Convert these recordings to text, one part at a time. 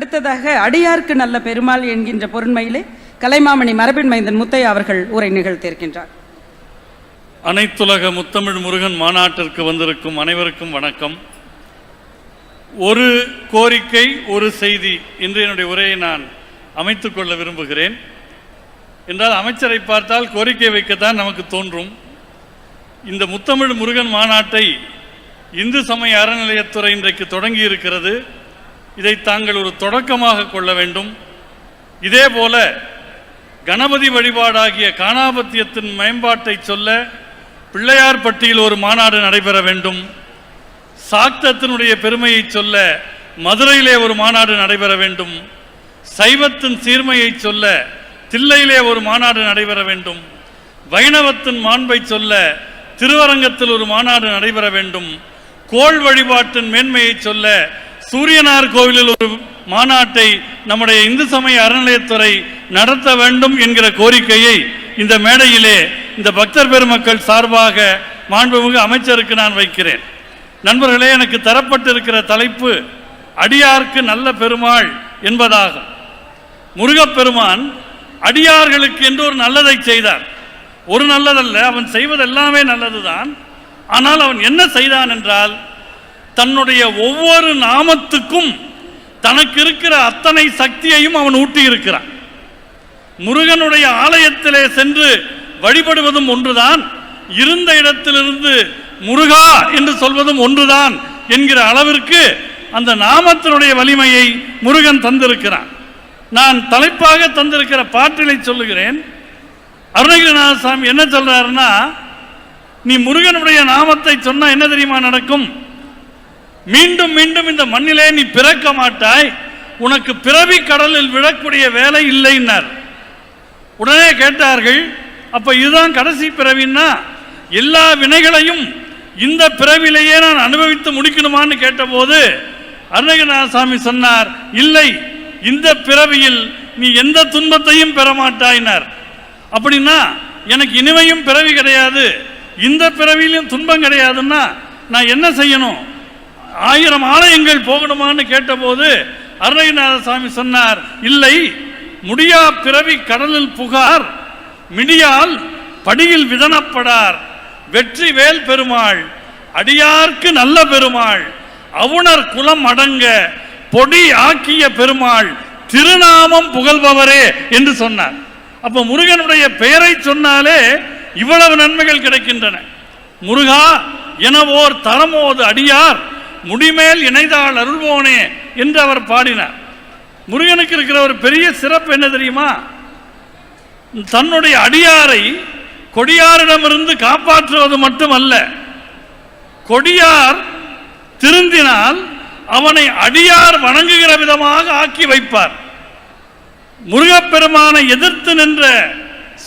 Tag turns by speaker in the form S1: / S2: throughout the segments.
S1: அடுத்ததாக அடியார்க்கு நல்ல பெருமாள் என்கின்ற பொருண்மையிலே கலைமாமணி மரபின் மைந்தன் முத்தையா அவர்கள் உரை நிகழ்த்தியிருக்கின்றார்.
S2: அனைத்துலக முத்தமிழ் முருகன் மாநாட்டிற்கு வந்திருக்கும் அனைவருக்கும் வணக்கம். ஒரு கோரிக்கை ஒரு செய்தி என்று என்னுடைய உரையை நான் அமைத்துக் கொள்ள விரும்புகிறேன். என்றால் அமைச்சரை பார்த்தால் கோரிக்கை வைக்கத்தான் நமக்கு தோன்றும். இந்த முத்தமிழ் முருகன் மாநாட்டை இந்து சமய அறநிலையத்துறை இன்றைக்கு தொடங்கி இருக்கிறது இதை தாங்கள் ஒரு தொடக்கமாக கொள்ள வேண்டும். இதே போல கணபதி வழிபாடாகிய காணாபத்தியத்தின் மேம்பாட்டை சொல்ல பிள்ளையார்பட்டியில் ஒரு மாநாடு நடைபெற வேண்டும். சாக்தத்தினுடைய பெருமையை சொல்ல மதுரையிலே ஒரு மாநாடு நடைபெற வேண்டும். சைவத்தின் சீர்மையை சொல்ல தில்லையிலே ஒரு மாநாடு நடைபெற வேண்டும். வைணவத்தின் மாண்பை சொல்ல திருவரங்கத்தில் ஒரு மாநாடு நடைபெற வேண்டும். கோள் வழிபாட்டின் மேன்மையை சொல்ல சூரியனார் கோவிலில் ஒரு மாநாட்டை நம்முடைய இந்து சமய அறநிலையத்துறை நடத்த வேண்டும் என்கிற கோரிக்கையை இந்த மேடையிலே இந்த பக்தர் பெருமக்கள் சார்பாக மாண்புமிகு அமைச்சருக்கு நான் வைக்கிறேன். நண்பர்களே எனக்கு தரப்பட்டிருக்கிற தலைப்பு அடியார்க்கு நல்ல பெருமாள் என்பதாகும். முருகப்பெருமான் அடியார்களுக்கு என்று ஒரு நல்லதை செய்தார். ஒரு நல்லதல்ல அவன் செய்வதெல்லாமே நல்லதுதான். ஆனால் அவன் என்ன செய்தான் என்றால் தன்னுடைய ஒவ்வொரு நாமத்துக்கும் தனக்கு இருக்கிற அத்தனை சக்தியையும் அவன் ஊட்டி இருக்கிறான் முருகனுடைய ஆலயத்திலே சென்று வழிபடுவதும் ஒன்றுதான் இருந்த இடத்திலிருந்து முருகா என்று சொல்வதும் ஒன்றுதான் என்கிற அளவிற்கு அந்த நாமத்தினுடைய வலிமையை முருகன் தந்திருக்கிறான். நான் தலைப்பாக தந்திருக்கிற பாட்டிலை சொல்லுகிறேன். அருணகிரிநாத சாமி என்ன சொல்றாருன்னா நீ முருகனுடைய நாமத்தை சொன்னா என்ன தெரியுமா நடக்கும்? மீண்டும் மீண்டும் இந்த மண்ணிலே நீ பிறக்க மாட்டாய். உனக்கு பிறவி கடலில் விழக்கூடிய வேலை இல்லைன்னார். உடனே கேட்டார்கள் அப்ப இதுதான் கடைசி பிறவின்னா? எல்லா வினைகளையும் இந்த பிறவிலேயே நான் அனுபவித்து முடிக்கணுமான்னு கேட்டபோது அருணகிரிநாதசாமி சொன்னார் இல்லை இந்த பிறவியில் நீ எந்த துன்பத்தையும் பெற மாட்டாயினார் அப்படின்னா எனக்கு இனிமையும் பிறவி கிடையாது. இந்த பிறவியிலும் துன்பம் கிடையாதுன்னா நான் என்ன செய்யணும்? ஆயிரம் ஆலயங்கள் போகணுமான்னு கேட்டபோது அருணகிரிநாத சுவாமி சொன்னார் இல்லை முடியா பிறவி கடலில் புகார் மிடியால் படியில் விதனப்படார் வெற்றி வேல் பெருமாள் அடியார்க்கு நல்ல பெருமாள் அவுணர் குலம் அடங்க பொடி ஆக்கிய பெருமாள் திருநாமம் புகழ்பவரே என்று சொன்னார். அப்ப முருகனுடைய பெயரை சொன்னாலே இவ்வளவு நன்மைகள் கிடைக்கின்றன. முருகா என ஓர் தரமோது அடியார் முடிமேல் இணைதாள் அருள்வோனே என்று அவர் பாடினார். முருகனுக்கு இருக்கிற ஒரு பெரிய சிறப்பு என்ன தெரியுமா? தன்னுடைய அடியாரை கொடியாரிடமிருந்து காப்பாற்றுவது மட்டுமல்ல. கொடியார் திருந்தினால் அவனை அடியார் வணங்குகிற விதமாக ஆக்கி வைப்பார். முருகப்பெருமானை எதிர்த்து நின்ற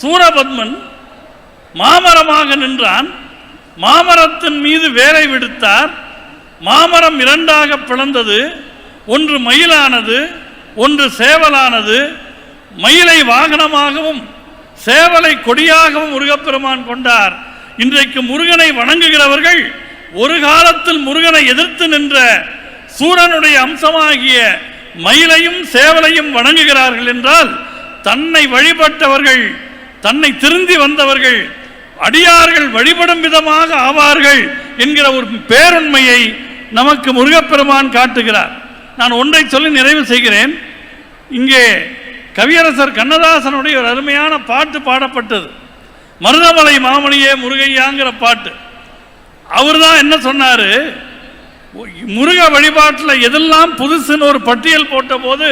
S2: சூரபத்மன் மாமரமாக நின்றான். மாமரத்தின் மீது வேலை விடுத்தார். மாமரம் இரண்டாக பிளந்தது ஒன்று மயிலானது ஒன்று சேவலானது. மயிலை வாகனமாகவும் சேவலை கொடியாகவும் முருகப்பெருமான் கொண்டார். இன்றைக்கு முருகனை வணங்குகிறவர்கள் ஒரு காலத்தில் முருகனை எதிர்த்து நின்ற சூரனுடைய அம்சமாகிய மயிலையும் சேவலையும் வணங்குகிறார்கள் என்றால் தன்னை வழிபட்டவர்கள் தன்னை திருந்தி வந்தவர்கள் அடியார்கள் வழிபடும் விதமாக ஆவார்கள். என்கிற ஒரு பேருண்மையை நமக்கு முருகப்பெருமான் காட்டுகிறார். நான் ஒன்றை சொல்லி நிறைவு செய்கிறேன். இங்கே கவியரசர் கண்ணதாசனுடைய ஒரு அருமையான பாட்டு பாடப்பட்டது. மருதமலை மாமணியே முருகையாங்கிற பாட்டு. அவர் தான் என்ன சொன்னார்? முருக வழிபாட்டில் எதெல்லாம் புதுசுன்னு ஒரு பட்டியல் போட்டபோது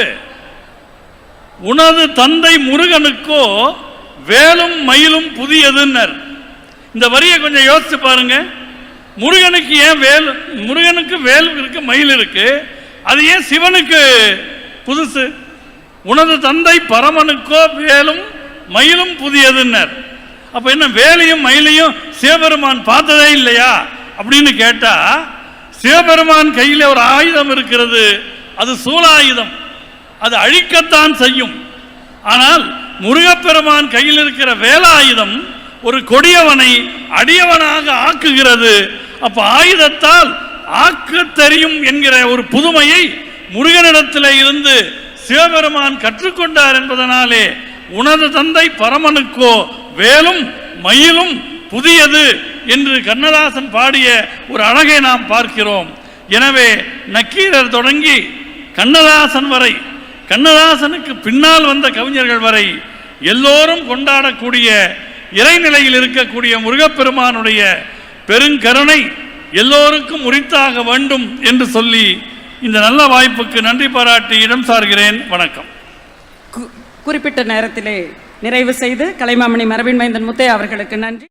S2: உனது தந்தை முருகனுக்கோ வேலும் மயிலும் புதியதுன்னர். இந்த வரியை கொஞ்சம் யோசித்து பாருங்கள் முருகனுக்கு ஏன் வேல் முருகனுக்கு வேல் இருக்கு மயில் இருக்கு அது ஏன் சிவனுக்கு புதுசு? உனது தந்தை பரமனுக்கோ வேலும் மயிலும் புதியதுன்னர். அப்ப என்ன வேலையும் மயிலையும் சிவபெருமான் பார்த்ததே இல்லையா? அப்படின்னு கேட்டா சிவபெருமான் கையில் ஒரு ஆயுதம் இருக்கிறது அது சூலாயுதம். அது அழிக்கத்தான் செய்யும். ஆனால் முருகப்பெருமான் கையில் இருக்கிற வேலாயுதம் ஒரு கொடியவனை அடியவனாக ஆக்குகிறது. அப்ப ஆயுதத்தால் ஆக்க தெரியும் என்கிற ஒரு புதுமையை முருகனிடத்தில் இருந்து சிவபெருமான் கற்றுக்கொண்டார் என்பதனாலே உனது தந்தை பரமனுக்கோ வேலும் மயிலும் புதியது என்று கண்ணதாசன் பாடிய ஒரு அழகை நாம் பார்க்கிறோம். எனவே நக்கீரர் தொடங்கி கண்ணதாசன் வரை கண்ணதாசனுக்கு பின்னால் வந்த கவிஞர்கள் வரை எல்லோரும் கொண்டாடக்கூடிய இறைநிலையில் இருக்கக்கூடிய முருகப்பெருமானுடைய பெருங்கருணை எல்லோருக்கும் உரித்தாக வேண்டும் என்று சொல்லி இந்த நல்ல வாய்ப்புக்கு நன்றி பாராட்டி இடம் சார்கிறேன். வணக்கம்.
S1: கு- குறிப்பிட்ட நேரத்திலே நிறைவு செய்து கலைமாமணி மரபின் மைந்தன் முத்தையா அவர்களுக்கு நன்றி.